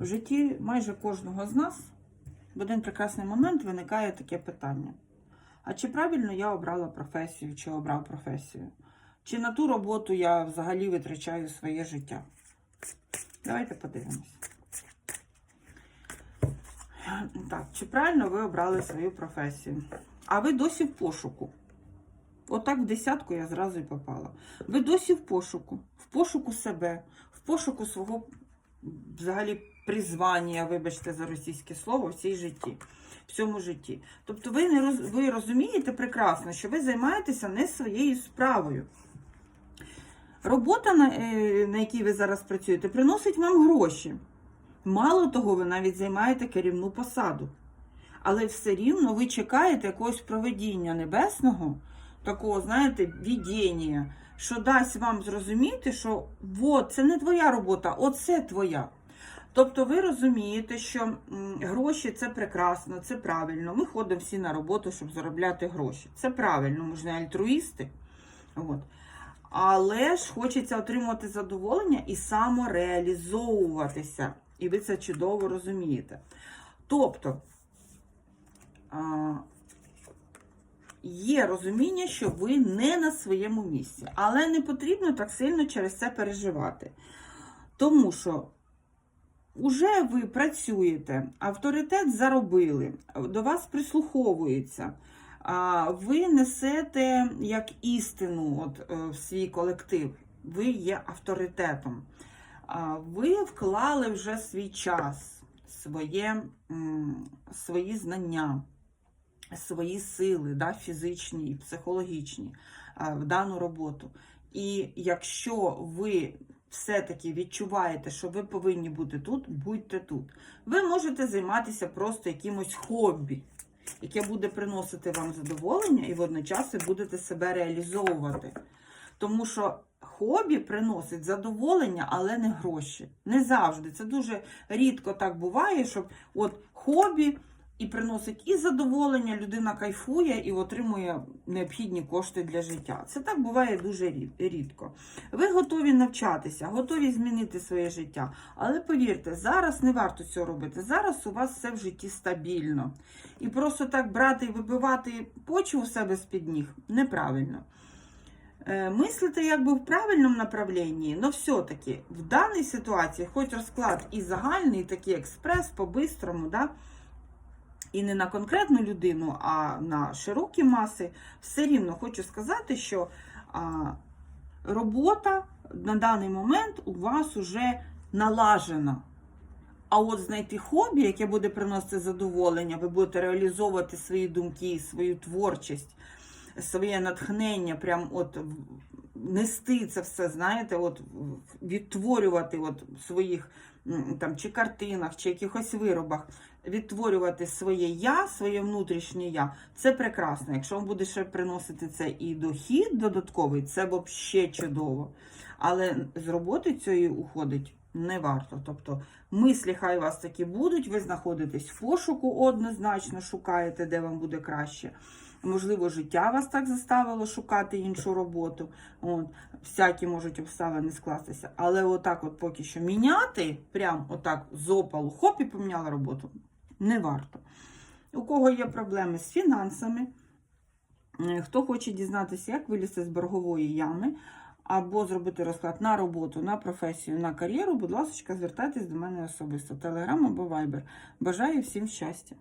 В житті майже кожного з нас в один прекрасний момент виникає таке питання. А чи правильно я обрала професію, чи обрав професію? Чи на ту роботу я взагалі витрачаю своє життя? Давайте подивимось. Так, чи правильно ви обрали свою професію? А ви досі в пошуку. Отак в десятку я зразу і попала. Ви досі в пошуку, в пошуку себе, в пошуку свого взагалі призвання, вибачте за російське слово, в цій житті, в цьому житті. Тобто ви не роз, ви розумієте прекрасно, що ви займаєтеся не своєю справою. Робота, на, е, на якій ви зараз працюєте, приносить вам гроші. Мало того, ви навіть займаєте керівну посаду. Але все рівно ви чекаєте якогось проведіння небесного, такого, знаєте, відіння, що дасть вам зрозуміти, що от, це не твоя робота, оце твоя. Тобто ви розумієте, що гроші це прекрасно, це правильно. Ми ходимо всі на роботу, щоб заробляти гроші. Це правильно, ми ж не альтруїсти. От. Але ж хочеться отримувати задоволення і самореалізовуватися. І ви це чудово розумієте. Тобто, є розуміння, що ви не на своєму місці, але не потрібно так сильно через це переживати. Тому що Уже ви працюєте, авторитет заробили, до вас прислуховується, ви несете як істину от, е, в свій колектив, ви є авторитетом. Ви вклали вже свій час, своє, свої знання, свої сили, да, фізичні і психологічні в дану роботу. І якщо ви все-таки відчуваєте, що ви повинні бути тут, будьте тут. Ви можете займатися просто якимось хобі, яке буде приносити вам задоволення, і водночас ви будете себе реалізовувати. Тому що хобі приносить задоволення, але не гроші. Не завжди. Це дуже рідко так буває, щоб от хобі і приносить і задоволення, людина кайфує і отримує необхідні кошти для життя. Це так буває дуже рідко. Ви готові навчатися, готові змінити своє життя. Але повірте, зараз не варто цього робити. Зараз у вас все в житті стабільно. І просто так брати і вибивати почву себе з-під ніг неправильно. Е, Мислите якби в правильному направленні, але все-таки в даній ситуації, хоч розклад і загальний, такий експрес, по-бистрому, да, і не на конкретну людину, а на широкі маси, все рівно хочу сказати, що а, робота на даний момент у вас уже налажена. А от знайти хобі, яке буде приносити задоволення, ви будете реалізовувати свої думки, свою творчість, своє натхнення, прям от нести це все, знаєте, от відтворювати от своїх там чи картинах, чи якихось виробах, відтворювати своє я, своє внутрішнє я. Це прекрасно. Якщо вам буде ще приносити це і дохід додатковий, це взагалі чудово. Але з роботи цієї уходить не варто. Тобто мислі хай у вас такі будуть, ви знаходитесь в пошуку однозначно, шукаєте, де вам буде краще. Можливо, життя вас так заставило шукати іншу роботу. От, всякі можуть обставини скластися. Але отак, от поки що міняти, прям отак з опалу, хоп, і поміняла роботу. Не варто. У кого є проблеми з фінансами, е, хто хоче дізнатися, як вилізти з боргової ями, або зробити розклад на роботу, на професію, на кар'єру, будь ласка, звертайтесь до мене особисто. Телеграм або Вайбер. Бажаю всім щастя!